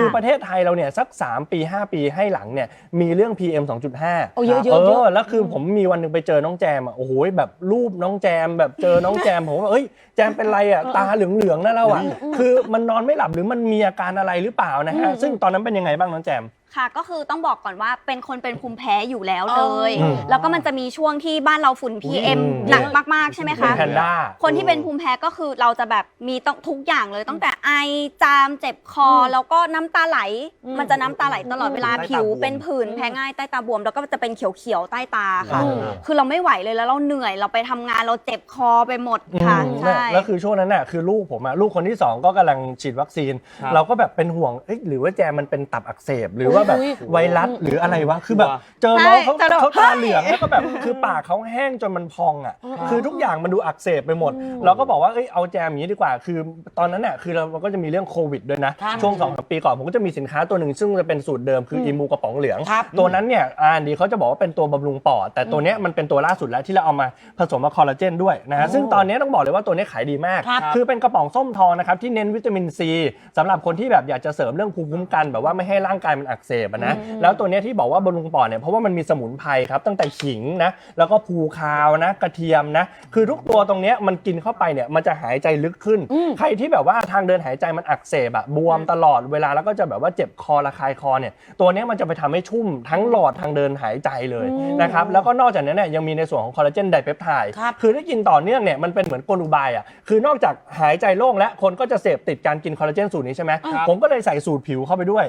คือประเทศไทยเราเนี่ยสัก 3 ปี 5 ปีให้หลังเนี่ยมีเรื่อง PM 2.5โอ้เยอะๆเอเยอะอแล้วคือผมมีวันหนึ่งไปเจอน้องแจมอะโอ้โหแบบรูปน้องแจมแบบเจอน้องแจมผมว่าเอ้ยแจมเป็นไรอะตาเหลืองๆนะเราอะคือมันนอนไม่หลับหรือมันมีอาการอะไรหรือเปล่านะฮะซึ่งตอนนั้นเป็นยังไงบ้างน้องแจมค่ะก็คือต้องบอกก่อนว่าเป็นคนเป็นภูมิแพ้อยู่แล้วเลยอืมแล้วก็มันจะมีช่วงที่บ้านเราฝุ่น PM อืม หนักมากๆใช่ไหมเป็นคะแพนด้า คนที่เป็นภูมิแพ้ก็คือเราจะแบบมีต้องทุกอย่างเลยตั้งแต่ไอจามเจ็บคออมแล้วก็น้ำตาไหล อืมมันจะน้ำตาไหลตลอดเวลาใต้ตาผิวบวม เป็นผื่นแพ้ง่ายใต้ตาบวม แล้วก็จะเป็นเขียวๆใต้ตาค่ะ อืม คือเราไม่ไหวเลยแล้วเราเหนื่อยเราไปทำงานเราเจ็บคอไปหมดค่ะอืมใช่ แล้วคือช่วงนั้นน่ะคือลูกผมอะลูกคนที่2ก็กำลังฉีดวัคซีน ครับ เราก็แบบเป็นห่วงเอ้ยหรือว่าแจมมันเป็นตับอักเสบ หรือว่าแบบอุ๊ยไวรัสหรืออะไรวะคือแบบ เจอน้องเขาใช่แต่เราเขาตาเหลืองแล้วก็แบบคือปากเขาแห้งจนมันพองอะ คือทุกอย่างมันดูอักเสบไปหมด เราก็บอกว่าเอ้ยเอาแจมอย่างนี้ดีกว่า คือตอนนั้นน่ะคือเราก็จะมีเรื่องโควิดด้วยนะครับช่วงสองสามปีก่อนผมก็จะมีสินค้าตัวหนึ่งซึ่งจะเป็นสูตรเดิมคืออีมูกระป๋องเหลืองครับตัวนั้นเนี่ยอาร์ดีเขาจะบอกว่าเป็นตัวบำรุงปอด แต่ตัวเนี้ยมันเป็นตัวล่าสุดแล้วที่เราเอามาผสมกับคอลลาเจนด้วยนะฮะซึ่งตอนเนี้ยต้องบอกเลยว่าตัวเนี้ยขายดีมากครับคือเป็นกระป๋องส้มทองนะครับที่เน้นวิตามินซีสำหรับคนที่แบบอยากจะเสริมเรื่องภูมิคุ้มกันแบบว่าไม่ให้ร่างกายมันอักเสบอะนะแล้วตัวเนี้ยที่บอกว่าบำรุงปอดเนี่ยเพราะว่ามันมีสมุนไพรครับตั้งแต่ขิงนะแล้วก็ภูคาวนะกระเทียมนะคือทุกตัวตรงเนี้ยมันกินเข้าไปเนี่ยมันจะหายใจลึกขึ้นอืมใครที่แบบว่าทางเดินหายใจมันอักเสบอะบวมตลอดเวลาแล้วก็จะแบบว่าเจ็บคอระคายคอเนี่ยตัวเนี้ยมันจะไปทำให้ชุ่มทั้งหลอดทางเดินหายใจเลยนะครับแล้วก็นอกจากนั้นเนี่ยยังมีในส่วนของคอลลาเจนไดเปปไทด์ครับคือถ้ากินต่อเนื่องเนี่ยมันเป็นเหมือนกลอุบายอะคือนอกจากหายใจโล่งและคนก็จะเสพติดการกินคอลลาเจนสูตรนี้ใช่ไหมครับผมก็เลยใส่สูตรผิวเข้าไปด้วย